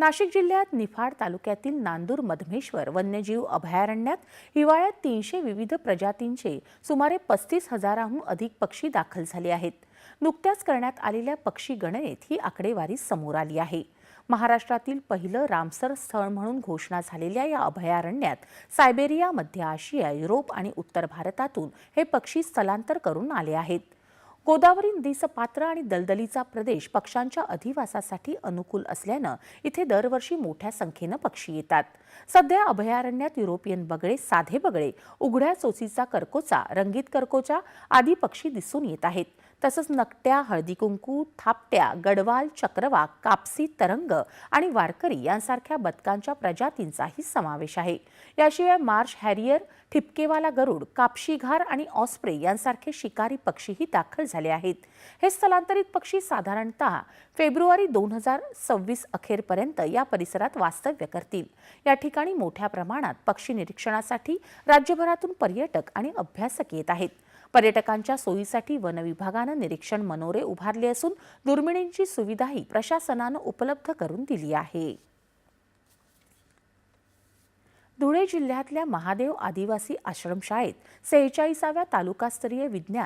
नाशिक जिल्ह्यात निफाड तालुक्यातील नांदूर मधमेश्वर वन्यजीव अभयारण्यात हिवाळ्यात तीनशे विविध प्रजातींचे सुमारे पस्तीस हजाराहून अधिक पक्षी दाखल झाले आहेत. नुकत्याच करण्यात आलेल्या पक्षी गणनेत ही आकडेवारी समोर आली आहे. महाराष्ट्रातील पहिलं रामसर स्थळ म्हणून घोषणा झालेल्या या अभयारण्यात सायबेरिया मध्य आशिया युरोप आणि उत्तर भारतातून हे पक्षी स्थलांतर करून आले आहेत. गोदावरी नदीचं पात्र आणि दलदलीचा प्रदेश पक्ष्यांच्या अधिवासासाठी अनुकूल असल्यानं इथे दरवर्षी मोठ्या संख्येनं पक्षी येतात. सध्या अभयारण्यात युरोपियन बगळे साधे बगळे उघड्या चोचीचा करकोचा रंगीत करकोचा आदी पक्षी दिसून येत आहेत. तसंच नकट्या हळदीकुंकू थापट्या गडवाल चक्रवा कापसी तरंग आणि वारकरी यांसारख्या बदकांच्या प्रजातींचाही समावेश आहे. याशिवाय मार्श हॅरियर ठिपकेवाला गरुड कापशीघार आणि ऑस्प्रे यांसारखे शिकारी पक्षीही दाखल झाले आहेत. हे स्थलांतरित पक्षी साधारणतः फेब्रुवारी दोन हजार सव्वीस अखेरपर्यंत या परिसरात वास्तव्य करतील. या ठिकाणी मोठ्या प्रमाणात पक्षी निरीक्षणासाठी राज्यभरातून पर्यटक आणि अभ्यासक येत आहेत. पर्यटकांच्या सोयीसाठी वन विभागानं निरीक्षण मनोरे उभारले असून दुर्मिणींची सुविधाही प्रशासनानं उपलब्ध करून दिली आहे. धुळे जिल्ह्यातल्या महादेव आदिवासी आश्रमशाळेत सेहेचाळीसाव्या तालुकास्तरीय विज्ञान